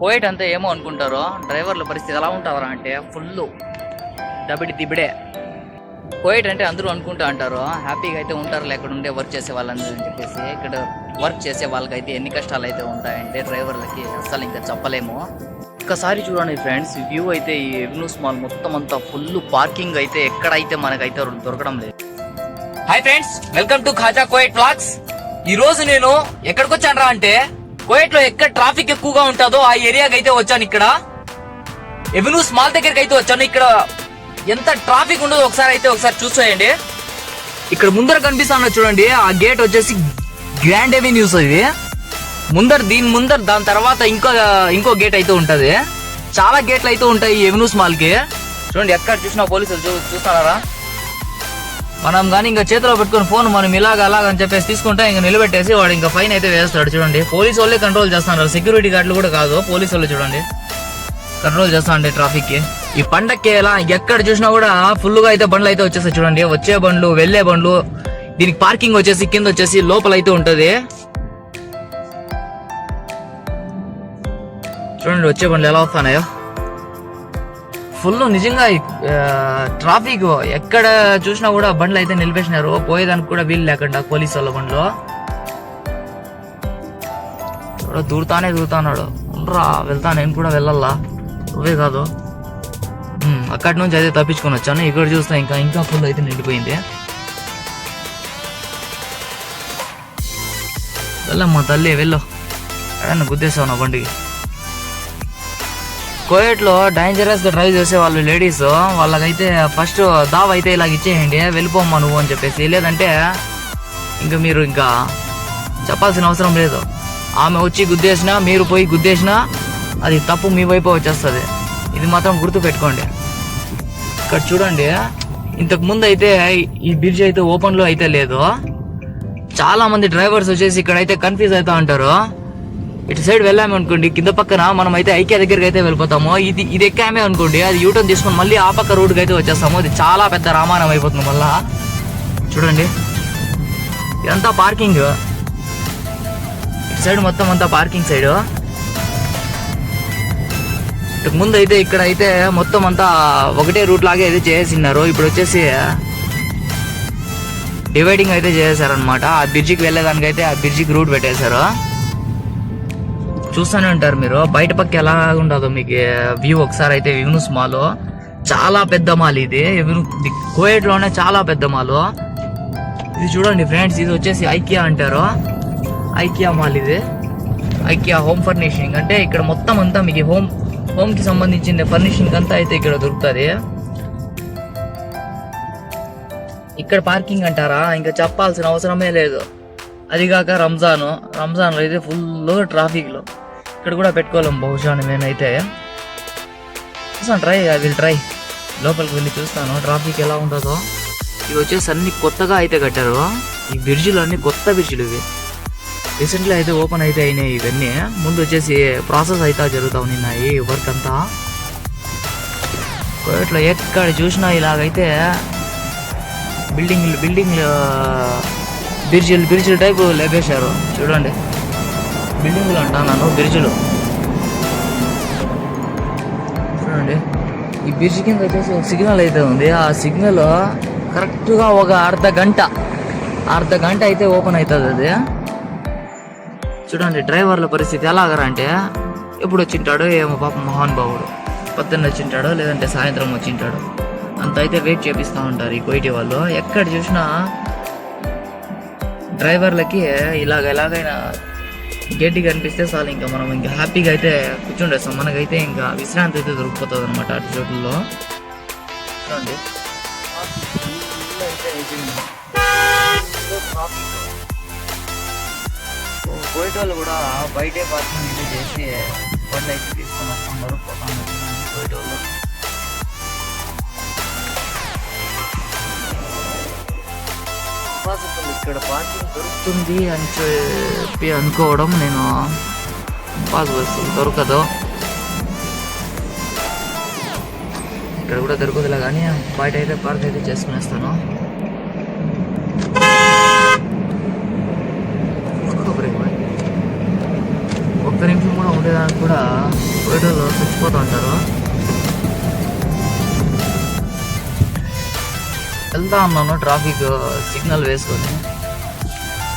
కోయట్ అంతా ఏమో అనుకుంటారో? డ్రైవర్ల పరిస్థితి ఎలా ఉంటుందా అంటే ఫుల్ దబిడి దిబిడే. కోయట్ అంటే అందరూ అనుకుంటా అంటారు హ్యాపీగా అయితే ఉంటారు ఎక్కడ ఉండే వర్క్ చేసే వాళ్ళందరూ అని చెప్పేసి. ఇక్కడ వర్క్ చేసే వాళ్ళకైతే ఎన్ని కష్టాలు అయితే ఉంటాయంటే డ్రైవర్లకి అసలు ఇంకా చెప్పలేము. ఒక్కసారి చూడండి ఫ్రెండ్స్ వ్యూ అయితే ఈ ఎవ్నూస్ మాల్ మొత్తం అంతా ఫుల్ పార్కింగ్ అయితే ఎక్కడైతే మనకైతే దొరకడం లేదు. Hi friends welcome to Khaja కోయట్ blogs ఈ రోజు నేను ఎక్కడికి వచ్చాను అంటే కోయట్లో ఎక్కడ ట్రాఫిక్ ఎక్కువగా ఉంటుందో ఆ ఏరియాకి అయితే వచ్చాను ఇక్కడ. ఎవెన్యూ మాల్ దగ్గరికి అయితే వచ్చాను. ఇక్కడ ఎంత ట్రాఫిక్ ఉండదో ఒకసారి అయితే ఒకసారి చూసేయండి. ఇక్కడ ముందర కనిపిస్తాను చూడండి. ఆ గేట్ వచ్చేసి గ్రాండ్ ఎవెన్యూస్ ఇది ముందర దీని ముందర దాని తర్వాత ఇంకో ఇంకో గేట్ అయితే ఉంటది. చాలా గేట్లు అయితే ఉంటాయి ఈ ఎవెన్యూస్ మాల్కి చూడండి ఎక్కడ చూసినా పోలీసులు చూ చూస్తున్నారా మనం కానీ ఇంకా చేతిలో పెట్టుకుని ఫోన్ మనం ఇలాగ అలాగ అని చెప్పేసి తీసుకుంటే ఇంకా నిలబెట్టేసి వాడు ఇంకా ఫైన్ అయితే వేస్తాడు చూడండి. పోలీసు వాళ్ళే కంట్రోల్ చేస్తున్నారు. సెక్యూరిటీ గార్డులు కూడా కాదు. పోలీసు వాళ్ళు చూడండి. కంట్రోల్ చేస్తాండి ట్రాఫిక్కి ట్రాఫిక్ ఈ పండక్కి ఎలా ఎక్కడ చూసినా కూడా ఫుల్గా అయితే బండ్లు అయితే వచ్చేస్తాయి చూడండి. వచ్చే బండ్లు వెళ్ళే బండ్లు. దీనికి పార్కింగ్ వచ్చేసి కింద వచ్చేసి లోపల అయితే ఉంటది. చూడండి వచ్చే బండ్లు ఎలా వస్తున్నాయో. ఫుల్ నిజంగా ట్రాఫిక్. ఎక్కడ చూసినా కూడా బండ్లు అయితే నిలిపేసినారు. పోయేదానికి కూడా వీలు లేకుండా పోలీసు వాళ్ళ బండ్లో. దూరుతానే దూరుతాన్నాడు. ఉండరా వెళ్తా నేను కూడా వెళ్ళాలా? నువ్వే కాదు. అక్కడి నుంచి అయితే తప్పించుకొని వచ్చాను. ఇక్కడ చూస్తే ఇంకా ఇంకా ఫుల్ అయితే నిండిపోయింది. వెళ్ళమ్మా తల్లి వెళ్ళు. ఎడన్నా గుద్దేసావు నా బండికి? కోయట్లో డేంజరస్గా డ్రైవ్ చేసే వాళ్ళు లేడీస్ వాళ్ళకైతే ఫస్ట్ దావ్ అయితే ఇలాగ ఇచ్చేయండి వెళ్ళిపోమ్మా నువ్వు అని చెప్పేసి. లేదంటే ఇంకా మీరు ఇంకా చెప్పాల్సిన అవసరం లేదు. ఆమె వచ్చి గుద్దేసినా మీరు పోయి గుద్దేసినా అది తప్పు మీ వైపు వచ్చేస్తుంది. ఇది మాత్రం గుర్తు పెట్టుకోండి. ఇక్కడ చూడండి ఇంతకు ముందు అయితే ఈ బ్రిడ్జ్ అయితే ఓపెన్లో అయితే లేదు. చాలామంది డ్రైవర్స్ వచ్చేసి ఇక్కడైతే కన్ఫ్యూజ్ అవుతూ ఉంటారు. ఇటు సైడ్ వెళ్ళాము అనుకోండి కింద పక్కన మనం అయితే ఐకే దగ్గరికి అయితే వెళ్ళిపోతాము. ఇది ఇది ఎక్కామే అనుకోండి అది యూటర్న్ తీసుకొని మళ్ళీ ఆ పక్క రోడ్కి అయితే వచ్చేస్తాము. అది చాలా పెద్ద రామాయణం అయిపోతుంది మళ్ళా. చూడండి. ఇదంతా పార్కింగ్ ఇటు సైడ్ మొత్తం అంతా పార్కింగ్ సైడ్ ఇటు ముందు అయితే ఇక్కడ అయితే మొత్తం అంతా ఒకటే రూట్ లాగే అయితే చేసిన్నారు ఇప్పుడు వచ్చేసి డివైడింగ్ అయితే చేశారనమాట ఆ బ్రిడ్జికి వెళ్ళేదానికైతే ఆ బ్రిడ్జికి రూట్ పెట్టేశారు. చూస్తూనే ఉంటారు మీరు. బయట పక్క ఎలా ఉండదో మీకు వ్యూ ఒకసారి అయితే యూనుస్ మాల్ చాలా పెద్ద మాల్ ఇది. కోయట్లోనే చాలా పెద్ద మాల్ ఇది చూడండి ఫ్రెండ్స్ ఇది వచ్చేసి ఐకియా అంటారు. ఐకియా మాల్ ఇది. ఐకియా హోమ్ ఫర్నిషింగ్ అంటే ఇక్కడ మొత్తం అంతా మీకు హోమ్ హోమ్కి సంబంధించిన ఫర్నిషింగ్ అంతా అయితే ఇక్కడ దొరుకుతుంది. ఇక్కడ పార్కింగ్ అంటారా? ఇంకా చెప్పాల్సిన అవసరమే లేదు. అదిగాక రంజాన్ రంజాన్లో అయితే ఫుల్ ట్రాఫిక్లో. ఇక్కడ కూడా పెట్టుకోలేం బహుశా నేనైతే. చూసాను ట్రై ఐ విల్ ట్రై లోపలికి వెళ్ళి చూస్తాను ట్రాఫిక్ ఎలా ఉంటుందో. ఇవి వచ్చేసి అన్ని కొత్తగా అయితే కట్టారు. ఈ బ్రిడ్జిలు అన్ని కొత్త బ్రిడ్జిలు ఇవి. రీసెంట్లీ అయితే ఓపెన్ అయితే అయినాయి ఇవన్నీ. ముందు వచ్చేసి ప్రాసెస్ అయితే జరుగుతూ ఉన్నాయి వర్క్ అంతా. ఇట్లా ఎక్కడ చూసినా ఇలాగైతే బిల్డింగ్లు బిల్డింగ్లు బ్రిడ్జిలు బ్రిడ్జిలు టైపు లేపేశారు. చూడండి. బిల్డింగ్లు అంటున్నాను బ్రిడ్జ్లు చూడండి ఈ బ్రిడ్జ్ కింద వచ్చేసి ఒక సిగ్నల్ అయితే ఉంది. ఆ సిగ్నల్ కరెక్ట్గా ఒక అర్ధ గంట అర్ధ గంట అయితే ఓపెన్ అవుతుంది అది. చూడండి డ్రైవర్ల పరిస్థితి ఎలాగరా అంటే ఎప్పుడు వచ్చింటాడో ఏమో పాప మహానుభావుడు పొద్దున్న వచ్చింటాడో లేదంటే సాయంత్రం వచ్చింటాడో. అంత అయితే వెయిట్ చేపిస్తూ ఉంటారు ఈ కోయిటి వాళ్ళు. ఎక్కడ చూసినా డ్రైవర్లకి ఇలాగ ఎలాగైనా గడ్డి కనిపిస్తే చాలు ఇంకా మనం ఇంకా హ్యాపీగా అయితే కూర్చుండేస్తాం మనకైతే ఇంకా విశ్రాంతి అయితే దొరికిపోతుంది అనమాట అటు చోట్లలో. చూడండి. పోయేటోళ్ళు కూడా బయటే పార్కింగ్ అయితే చేసి బండి అయితే తీసుకొని వస్తున్నారు. పోతాం పోయేటోళ్ళు. వాళ్ళు ఇక్కడ పార్కింగ్ దొరుకుతుంది అని చెప్పి అనుకోవడం నేను పాసిబుల్ దొరకదు. ఇక్కడ కూడా దొరకదులే కానీ బయట అయితే పార్క్ అయితే చేసుకునేస్తాను. ఒక్క నిమిషం కూడా ఉండేదానికి కూడా కోయటలో చచ్చిపోతూ ఉంటారు. వెళ్తా ఉన్నాను ట్రాఫిక్ సిగ్నల్ వేసుకొని.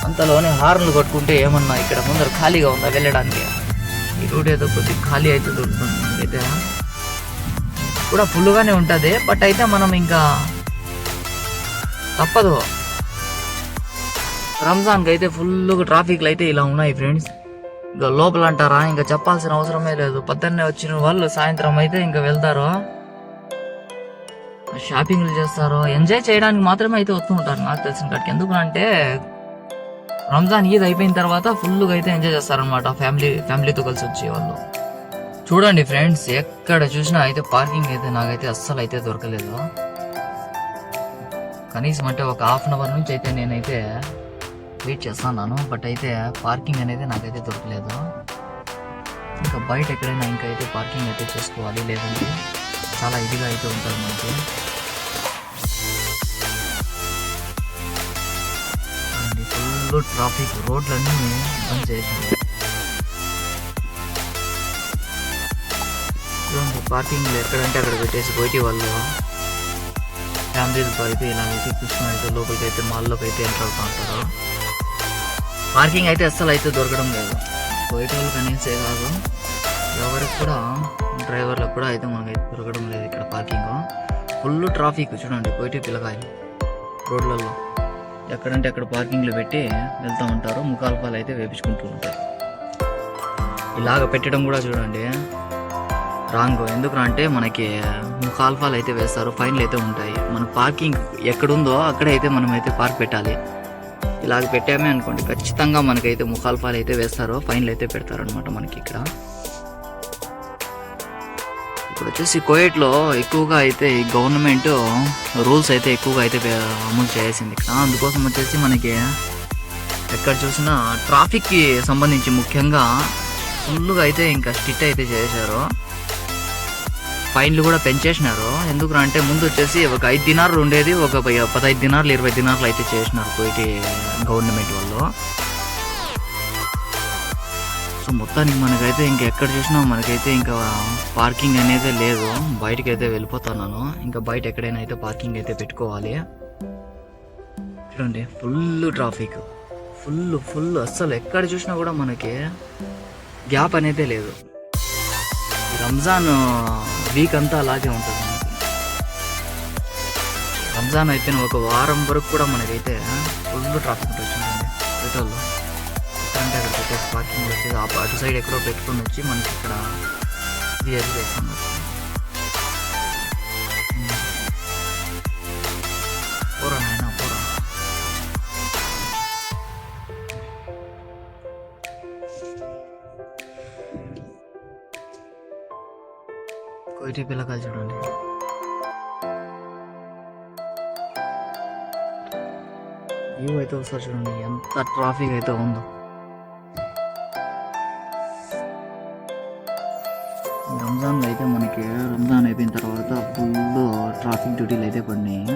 అంతలోనే హార్న్లు కొట్టుకుంటే ఏమన్నా ఇక్కడ ముందర ఖాళీగా ఉందా వెళ్ళడానికి? ఈ రూట్ ఏదో కొద్దిగా ఖాళీ అయితే దొరుకుతుంది అయితే. కూడా ఫుల్గానే ఉంటుంది బట్ అయితే మనం ఇంకా తప్పదు. రంజాన్కి అయితే ఫుల్గా ట్రాఫిక్లు అయితే ఇలా ఉన్నాయి ఫ్రెండ్స్ ఇంకా లోపల అంటారా ఇంకా చెప్పాల్సిన అవసరమే లేదు. పొద్దున్నే వచ్చిన వాళ్ళు సాయంత్రం అయితే ఇంకా వెళ్తారు. షాపింగ్లు చేస్తారు ఎంజాయ్ చేయడానికి మాత్రమే అయితే వస్తూ ఉంటారు నాకు తెలిసిన కాడికి. ఎందుకంటే రంజాన్ ఈద్ అయిపోయిన తర్వాత ఫుల్గా అయితే ఎంజాయ్ చేస్తారనమాట ఫ్యామిలీ ఫ్యామిలీతో కలిసి వచ్చే వాళ్ళు. చూడండి ఫ్రెండ్స్ ఎక్కడ చూసినా అయితే పార్కింగ్ అయితే నాకైతే అస్సలు అయితే దొరకలేదు. కనీసం అంటే ఒక హాఫ్ అన్ అవర్ నుంచి అయితే నేనైతే వెయిట్ చేస్తున్నాను బట్ అయితే పార్కింగ్ అనేది నాకైతే దొరకలేదు. ఇంకా బయట ఎక్కడైనా ఇంకా అయితే పార్కింగ్ అయితే చేసుకోవాలి లేదంటే చాలా ఇదిగా అయితే ఉంటుంది మనకి. ఫుల్ ట్రాఫిక్ రోడ్లన్నీ బంద్ చేశారు. చూడండి పార్కింగ్ ఎక్కడంటే అక్కడ పెట్టేసి బయటి వాళ్ళు ఫ్యామిలీలతో అయితే ఇలాగైతే కూర్చొని అయితే లోపలికి అయితే మాల్లోకి అయితే ఎంటర్ అవుతూ ఉంటారు. పార్కింగ్ అయితే అస్సలు అయితే దొరకడం లేదు. బయట వాళ్ళు కనీసే కాదు. ఎవరికి కూడా డ్రైవర్లకు కూడా అయితే మనకైతే దొరకడం లేదు ఇక్కడ పార్కింగ్. ఫుల్ ట్రాఫిక్ చూడండి బయట పిల్లకాయలు రోడ్లలో ఎక్కడంటే అక్కడ పార్కింగ్లో పెట్టి వెళ్తూ ఉంటారు. ముఖాల్పాలు అయితే వేపించుకుంటూ ఉంటారు. ఇలాగ పెట్టడం కూడా చూడండి. రాంగ్. ఎందుకు అంటే మనకి ముఖాల్ఫాలు అయితే వేస్తారు. ఫైన్లు అయితే ఉంటాయి. మన పార్కింగ్ ఎక్కడుందో అక్కడైతే అయితే మనం అయితే పార్క్ పెట్టాలి. ఇలాగ పెట్టామే అనుకోండి. ఖచ్చితంగా మనకైతే ముఖాల్ఫాలు అయితే వేస్తారు ఫైన్లు అయితే పెడతారు అనమాట మనకి ఇక్కడ. ఇప్పుడు వచ్చేసి కోయట్లో ఎక్కువగా అయితే ఈ గవర్నమెంట్ రూల్స్ అయితే ఎక్కువగా అయితే అమలు చేసింది. అందుకోసం వచ్చేసి మనకి ఎక్కడ చూసినా ట్రాఫిక్కి సంబంధించి ముఖ్యంగా ఫుల్గా అయితే ఇంకా స్టిట్ అయితే చేశారు. ఫైన్లు కూడా పెంచేసినారు. ఎందుకు అంటే ముందు వచ్చేసి ఒక ఐదు దినార్లు ఉండేది ఒక పదహైదు దినార్లు ఇరవై దినార్లు అయితే చేసినారు కోయిటి గవర్నమెంట్ వాళ్ళు. సో మొత్తానికి మనకైతే ఇంకా ఎక్కడ చూసినా మనకైతే ఇంకా పార్కింగ్ అనేది లేదు. బయటకి అయితే వెళ్ళిపోతున్నాను. ఇంకా బయట ఎక్కడైనా అయితే పార్కింగ్ అయితే పెట్టుకోవాలి. చూడండి ఫుల్ ట్రాఫిక్. Full full. అస్సలు ఎక్కడ చూసినా కూడా మనకి గ్యాప్ అనేది లేదు. రంజాన్ వీక్ అంతా అలాగే ఉంటుంది. రంజాన్ అయిపోయిన ఒక వారం వరకు కూడా మనకైతే ఫుల్ ట్రాఫిక్ ఉంటుంది. పెట్రోల్. అంటే పార్కింగ్ వచ్చేది అటు సైడ్ ఎక్కడో పెట్టుకుని వచ్చి మనకి ఇక్కడ ఇది చేస్తాం. పోరా నాయనా పోరా. కోయిటి పిల్లకాయలు చూడండి. వ్యూ అయితే ఒకసారి చూడండి ఎంత ట్రాఫిక్ అయితే ఉందో. రంజాన్ అయితే మనకి రంజాన్ అయిపోయిన తర్వాత ఫుల్ ట్రాఫిక్ డ్యూటీలు అయితే పడినాయి.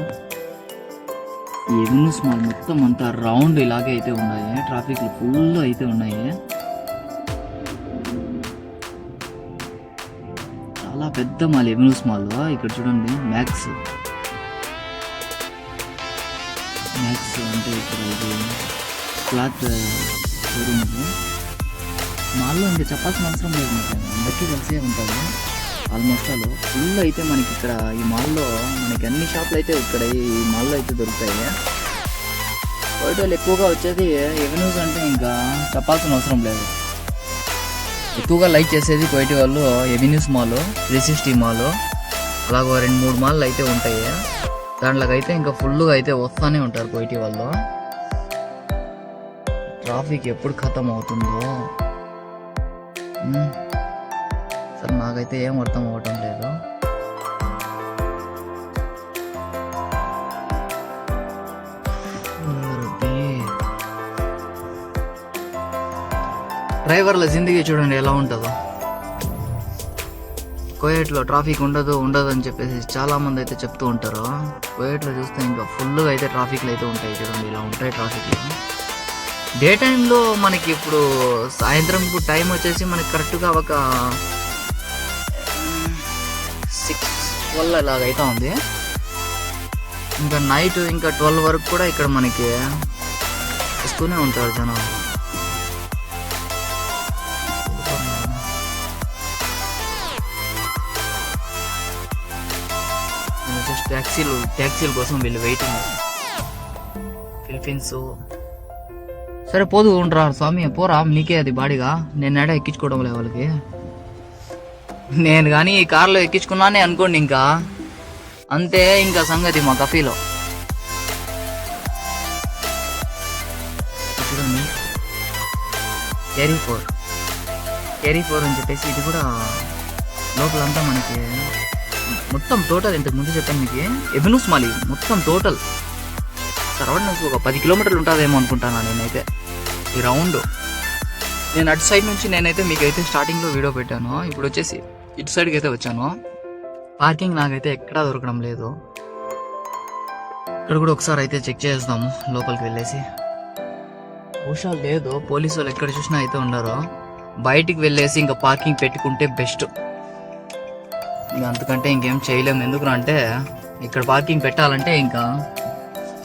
ఈ మాల్ మొత్తం అంతా రౌండ్ ఇలాగే అయితే ఉన్నాయి. ట్రాఫిక్ ఫుల్ అయితే ఉన్నాయి. చాలా పెద్ద మాల్ ఎవిన్యూస్ మాల్ ఇక్కడ చూడండి మ్యాక్స్ మ్యాక్స్ అంటే ఇక్కడ ఇది క్లాత్ షోరూమ్ మాల్లో ఇంకా చెప్పాల్సిన అవసరం లేదు మీకు. అందరికీ తెలిసే ఉంటుంది. ఆల్మోస్ట్ ఆల్ ఫుల్ అయితే మనకి ఇక్కడ ఈ మాల్లో మనకి అన్ని షాపులు అయితే ఇక్కడ ఈ మాల్లో అయితే దొరుకుతాయి. ఫోటోలు ఎక్కువగా వచ్చేది ఎవెన్యూస్ అంటే ఇంకా చెప్పాల్సిన అవసరం లేదు. ఎక్కువగా లైక్ చేసేది కోయిటి వాళ్ళు avenues mall three sixty mall అలాగో రెండు మూడు మాల్లు అయితే ఉంటాయి. దాంట్లోకి అయితే ఇంకా ఫుల్గా అయితే వస్తూనే ఉంటారు కోయిటి వాళ్ళు. ట్రాఫిక్ ఎప్పుడు ఖతం అవుతుందో. సరే నాకైతే ఏం అర్థం అవ్వటం లేదు. డ్రైవర్ల జిందగీ చూడండి ఎలా ఉంటుందో. కోయేట్లో ట్రాఫిక్ ఉండదు ఉండదు అని చెప్పేసి చాలా మంది అయితే చెప్తూ ఉంటారు. కోయేట్లో చూస్తే ఇంకా ఫుల్గా అయితే ట్రాఫిక్లు అయితే ఉంటాయి చూడండి ఇలా ఉంటాయి ట్రాఫిక్లు. డే టైంలో మనకి ఇప్పుడు సాయంత్రం టైం వచ్చేసి మనకి కరెక్ట్గా ఒక సిక్స్ ట్వెల్వ్ ఇలాగ అయితే ఉంది. ఇంకా నైట్ ఇంకా ట్వెల్వ్ వరకు కూడా ఇక్కడ మనకి వస్తూనే ఉంటారు జనాలు. జస్ట్ ట్యాక్సీలు ట్యాక్సీల కోసం వీళ్ళు వెయిటింగ్. ఫిలిపీన్స్ సరే పోదు ఉండరా స్వామి పోరా నీకే అది బాడీగా. నేను ఎడ ఎక్కించుకోవడం లే వాళ్ళకి. నేను కానీ ఈ కార్లో ఎక్కించుకున్నానే అనుకోండి ఇంకా. అంతే ఇంకా సంగతి మా కఫీలో. చూడండి క్యారీ ఫోర్ క్యారీ ఫోర్ అని చెప్పేసి ఇది కూడా లోపలంతా మనకి మొత్తం టోటల్ ఇంతకు ముందు చెప్పాను మీకు. ఎవెన్యూస్ మాలి మొత్తం టోటల్ సరౌండింగ్స్ ఒక పది కిలోమీటర్లు ఉంటుందేమో అనుకుంటాను నేనైతే. ఈ రౌండ్. నేను అటు సైడ్ నుంచి నేనైతే మీకైతే స్టార్టింగ్లో వీడియో పెట్టాను. ఇప్పుడు వచ్చేసి ఇటు సైడ్కి అయితే వచ్చాను. పార్కింగ్ నాకైతే ఎక్కడా దొరకడం లేదు. ఇక్కడ కూడా ఒకసారి అయితే చెక్ చేస్తాము లోపలికి వెళ్ళేసి. బహుశా లేదు. పోలీసు వాళ్ళు ఎక్కడ చూసినా అయితే ఉండరు. బయటికి వెళ్ళేసి ఇంకా పార్కింగ్ పెట్టుకుంటే బెస్ట్ ఇంకా అంతకంటే ఇంకేం చేయలేము ఎందుకు అంటే ఇక్కడ పార్కింగ్ పెట్టాలంటే ఇంకా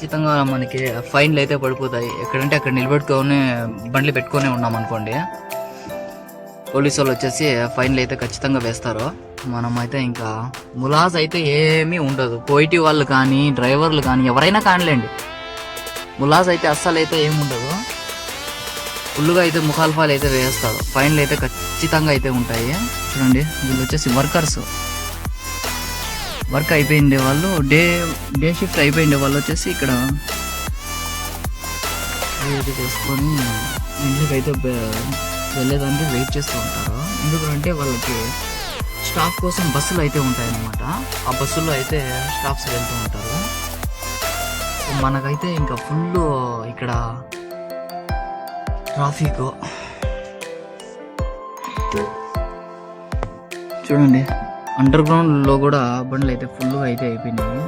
ఖచ్చితంగా మనకి ఫైన్లు అయితే పడిపోతాయి. ఎక్కడంటే అక్కడ నిలబెట్టుకొని బండ్లు పెట్టుకొని ఉన్నాం అనుకోండి. పోలీసు వాళ్ళు వచ్చేసి ఫైన్లు అయితే ఖచ్చితంగా వేస్తారు. మనమైతే ఇంకా ములాజ్ అయితే ఏమీ ఉండదు. పోయిటి వాళ్ళు కానీ డ్రైవర్లు కానీ ఎవరైనా కానిలేండి. ములాజ్ అయితే అస్సలు అయితే ఏమి ఉండదు. ఫుల్గా అయితే ముఖాల్ఫాలు అయితే వేస్తారు ఫైన్లు అయితే ఖచ్చితంగా అయితే ఉంటాయి. చూడండి వీళ్ళు వచ్చేసి వర్కర్స్. వర్క్ అయిపోయిండే వాళ్ళు డే డే షిఫ్ట్ అయిపోయిండే వాళ్ళు వచ్చేసి ఇక్కడ చేసుకొని ఇంటికి అయితే వెళ్ళేదానికి వెయిట్ చేస్తూ ఉంటారు. ఎందుకంటే వాళ్ళకి స్టాఫ్ కోసం బస్సులు అయితే ఉంటాయన్నమాట. ఆ బస్సుల్లో అయితే స్టాఫ్స్ వెళ్తూ ఉంటారు. మనకైతే ఇంకా ఫుల్ ఇక్కడ ట్రాఫిక్. చూడండి. అండర్ గ్రౌండ్లో కూడా బండ్లు అయితే ఫుల్గా అయితే అయిపోయినాయి.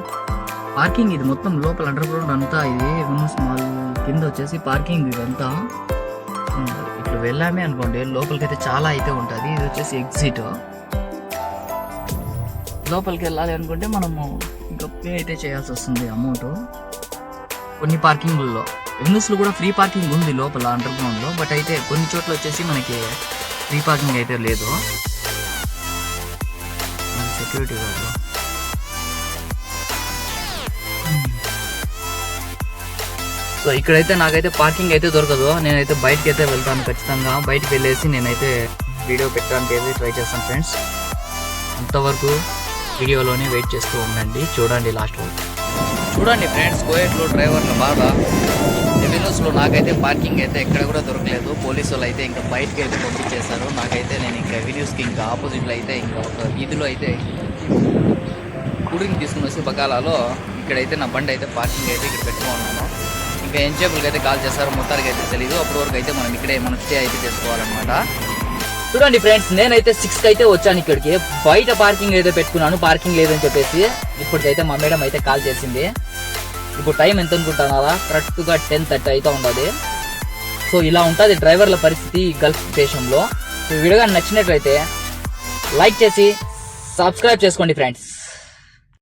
పార్కింగ్ ఇది మొత్తం లోపల అండర్ గ్రౌండ్ అంతా ఇది స్మాల్ కింద వచ్చేసి పార్కింగ్ ఇదంతా. ఇప్పుడు వెళ్ళామే అనుకోండి లోపలికైతే చాలా అయితే ఉంటుంది. ఇది వచ్చేసి ఎగ్జిట్ లోపలికి వెళ్ళాలి అనుకుంటే మనము ఇంకా పే అయితే చేయాల్సి వస్తుంది అమౌంట్ కొన్ని పార్కింగ్లలో లో కూడా ఫ్రీ పార్కింగ్ ఉంది లోపల అండర్ గ్రౌండ్లో బట్ అయితే కొన్ని చోట్ల వచ్చేసి మనకి ఫ్రీ పార్కింగ్ అయితే లేదు. సెక్యూరిటీ గార్డు సో ఇక్కడైతే నాకైతే పార్కింగ్ అయితే దొరకదు. నేనైతే బయటకి అయితే వెళ్తాను ఖచ్చితంగా. బయటకు వెళ్ళేసి నేనైతే వీడియో పెట్టడానికి అయితే ట్రై చేస్తాను ఫ్రెండ్స్. అంతవరకు వీడియోలోనే వెయిట్ చేస్తూ ఉండండి. చూడండి లాస్ట్ వరకు. చూడండి ఫ్రెండ్స్ కోయట్లో డ్రైవర్ల బాధ. రెవెన్యూస్లో నాకైతే పార్కింగ్ అయితే ఎక్కడ కూడా దొరకలేదు. పోలీసు వాళ్ళు అయితే ఇంకా బయటకి అయితే పంపించేశారు. నాకైతే నేను ఇంకా వీడియోస్కి ఇంకా ఆపోజిట్లో అయితే ఇంకా ఒక వీధిలో అయితే కూడింగ్ తీసుకుని వచ్చి బకాలాలో ఇక్కడైతే నా బండి అయితే పార్కింగ్ అయితే ఇక్కడ పెట్టుకున్నాను ఇంకా ఎంచేపులకి అయితే కాల్ చేస్తారు మొత్తానికి అయితే తెలియదు అప్పటి వరకు అయితే మనం ఇక్కడే మనం స్టే అయితే చేసుకోవాలన్నమాట. చూడండి ఫ్రెండ్స్ నేనైతే సిక్స్కి అయితే వచ్చాను ఇక్కడికి. బయట పార్కింగ్ అయితే పెట్టుకున్నాను. పార్కింగ్ లేదని చెప్పేసి ఇప్పటికైతే మా మేడం అయితే కాల్ చేసింది. ఇప్పుడు టైం ఎంత అనుకుంటున్నారా కరెక్ట్గా టెన్ థర్టీ అయితే ఉండదు. సో ఇలా ఉంటుంది డ్రైవర్ల పరిస్థితి గల్ఫ్ దేశంలో. సో ఈ వీడియో నచ్చినట్లయితే లైక్ చేసి సబ్స్క్రైబ్ చేసుకోండి ఫ్రెండ్స్.